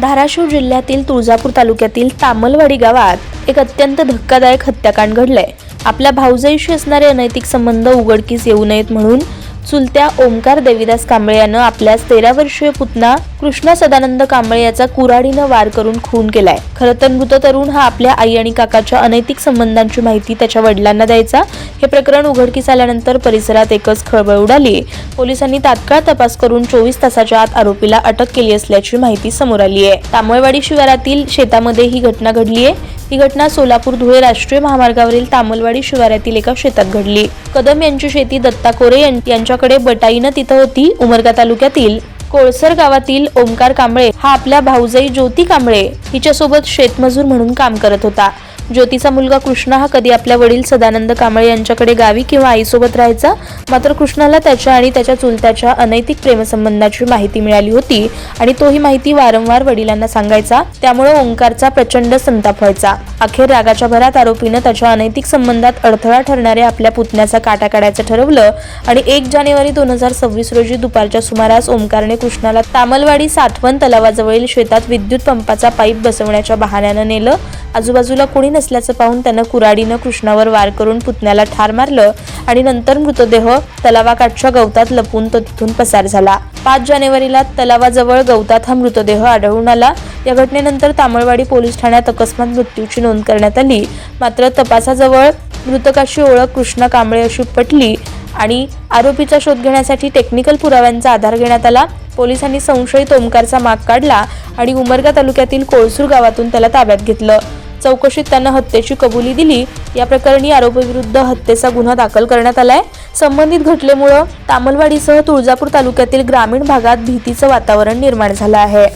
धाराशिव जिल्ह्यातील तुळजापूर तालुक्यातील तामलवाडी गावात एक अत्यंत धक्कादायक हत्याकांड घडलंय. आपल्या भाऊजाईशी असणारे अनैतिक संबंध उघडकीस येऊ नयेत म्हणून चुलत्या ओमकार देवीदास कांबळे यानं आपल्या तेरा वर्षीय पुतना कृष्णा सदानंद कांबळे याचा कुऱ्हाडीनं वार करून खून केलाय. खरं तर मृत तरुण हा आपल्या आई आणि काकाच्या अनैतिक संबंधांची माहिती त्याच्या वडिलांना द्यायचा. हे प्रकरण उघडकीस आल्यानंतर परिसरात एकच खळबळ उडाली. पोलिसांनी तात्काळ तपास करून चोवीस तासाच्या आत आरोपीला अटक केली असल्याची माहिती समोर आली आहे तामळवाडी शिवारातील शेतामध्ये ही घटना घडली आहे ही घटना सोलापूर धुळे राष्ट्रीय महामार्गावरील तामलवाडी शिवारातील एका शेतात घडली. कदम यांची शेती दत्ता कोरे यांच्याकडे बटाईनं तिथं होती उमरगा तालुक्यातील कोळसर गावातील ओमकार कांबळे. हा आपल्या भाऊजाई ज्योती कांबळे. हिच्यासोबत शेतमजूर म्हणून काम करत होता. ज्योतीचा मुलगा कृष्णा हा कधी आपल्या वडील सदानंद कांबळे यांच्याकडे गावी किंवा आईसोबत राहायचा? मात्र कृष्णाला त्याच्या आणि त्याच्या चुलत्याच्या अनैतिक प्रेमसंबंधाची माहिती मिळाली होती आणि तो ही माहिती वारंवार वडिलांना सांगायचा त्यामुळे ओंकारचा प्रचंड संताप व्हायचा. अखेर रागाच्या भरात आरोपीनं त्याच्या अनैतिक संबंधात अडथळा ठरणाऱ्या आपल्या पुतण्याचा काटा काढायचं ठरवलं आणि एक जानेवारी दोन हजार सव्वीस रोजी दुपारच्या सुमारास ओमकारने कृष्णाला तामलवाडी साठवण तलावाजवळील शेतात विद्युत पंपाचा पाईप बसवण्याच्या बहाण्यानं नेलं. आजूबाजूला कोणी नसल्याचं पाहून त्यानं कुराडीनं कृष्णावर वार करून पुतण्याला ठार मारलं. आणि नंतर मृतदेह तलावाकाठच्या गवतात लपून तो तिथून पसार झाला. पाच जानेवारीला तलावाजवळ गवतात हा मृतदेह आढळून आला. या घटनेनंतर तामळवाडी पोलीस ठाण्यात अकस्मात मृत्यूची नोंद करण्यात आली. मात्र तपासाजवळ मृतकाची ओळख कृष्णा कांबळे अशी पटली आणि आरोपीचा शोध घेण्यासाठी टेक्निकल पुराव्यांचा आधार घेण्यात आला. पोलिसांनी संशयित ओमकारचा माग काढला आणि उमरगा तालुक्यातील कोळसूर गावातून त्याला ताब्यात घेतलं. चौकशीत त्यांना हत्येची कबुली दिली. या प्रकरणी आरोपीविरुद्ध हत्येचा गुन्हा दाखल करण्यात आलाय. संबंधित घटनेमुळं तामलवाडीसह तुळजापूर तालुक्यातील ग्रामीण भागात भीतीचं वातावरण निर्माण झालं आहे.